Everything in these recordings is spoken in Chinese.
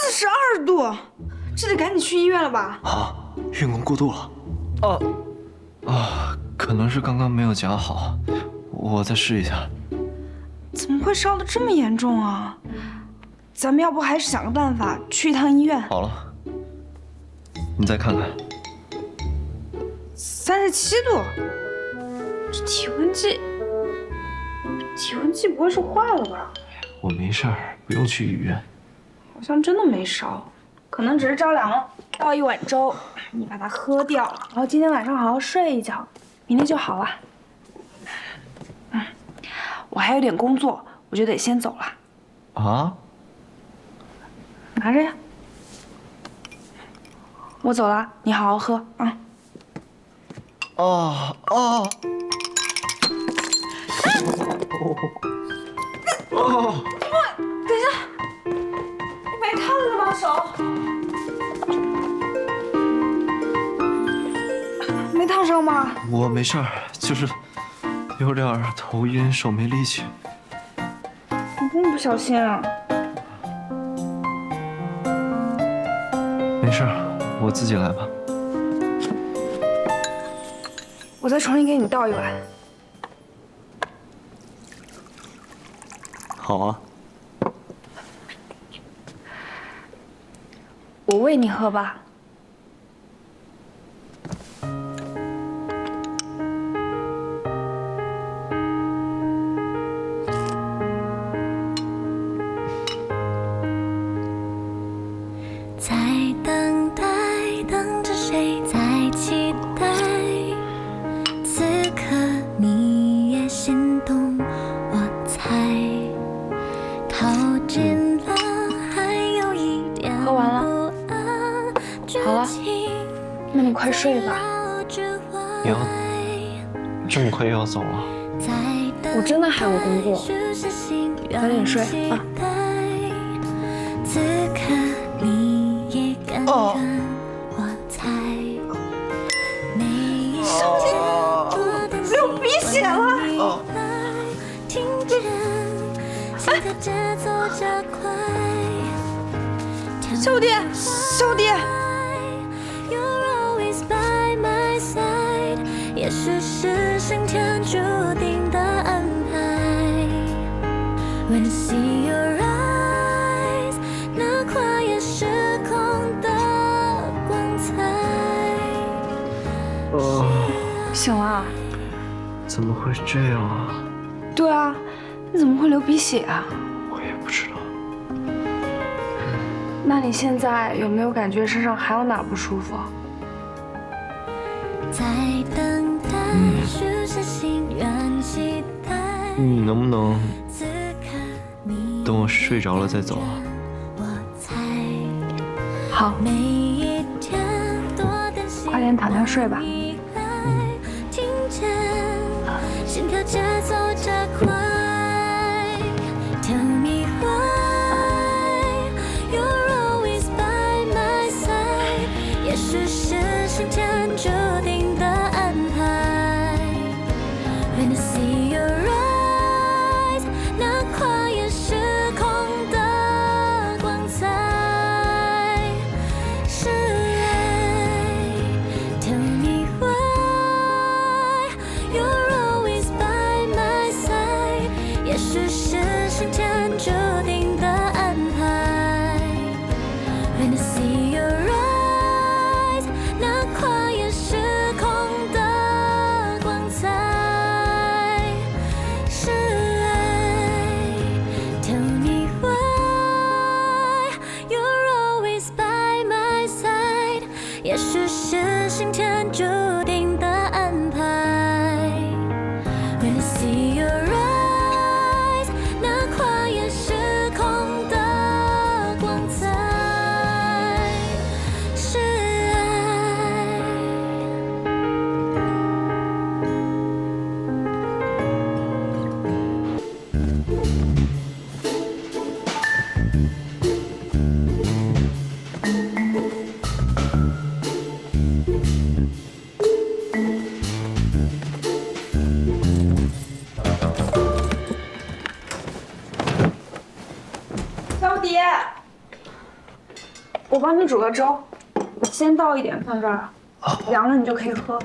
四十二度，这得赶紧去医院了吧？啊，运功过度了。啊啊，可能是刚刚没有夹好，我再试一下。怎么会烧的这么严重啊？咱们要不还是想个办法去一趟医院？好了，你再看看。三十七度，这体温计，体温计不会是坏了吧？我没事儿，不用去医院。好像真的没烧，可能只是着凉了。倒一碗粥，你把它喝掉，然后今天晚上好好睡一觉，明天就好了。嗯，我还有点工作，我就得先走了。啊？拿着呀。我走了，你好好喝啊。哦哦。哦。手？没烫伤吧？我没事儿，就是有点头晕，手没力气。你这么不小心啊？没事儿，我自己来吧。我再重新给你倒一碗。好啊。我喂你喝吧。在等待，等着谁在期待？此刻你也心动，我猜。靠近好了那你快睡吧。你要这么快又要走了？我真的还有工作，早点睡啊。此刻你也敢哦跟我猜，每一天我的流鼻血了你来听见，心跳节奏加快。小蝶，小蝶，side，也许是上天注定的安排。When I see your eyes，那跨越时空的光彩。哦，醒了？怎么会这样啊？对啊，你怎么会流鼻血啊？我也不知道。那你现在有没有感觉身上还有哪儿不舒服？你能不能此刻你等我睡着了再走啊？我猜。好，每一天多担心快点躺下睡吧。你来也许是心天注我帮你煮个粥，先倒一点放这儿，凉了你就可以喝，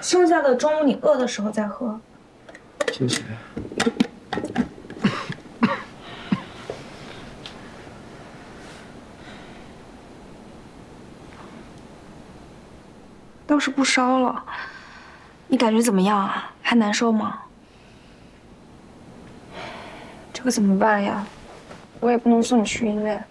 剩下的中午你饿的时候再喝。谢谢。倒是不烧了，你感觉怎么样啊？还难受吗？这可怎么办呀？我也不能送你去医院。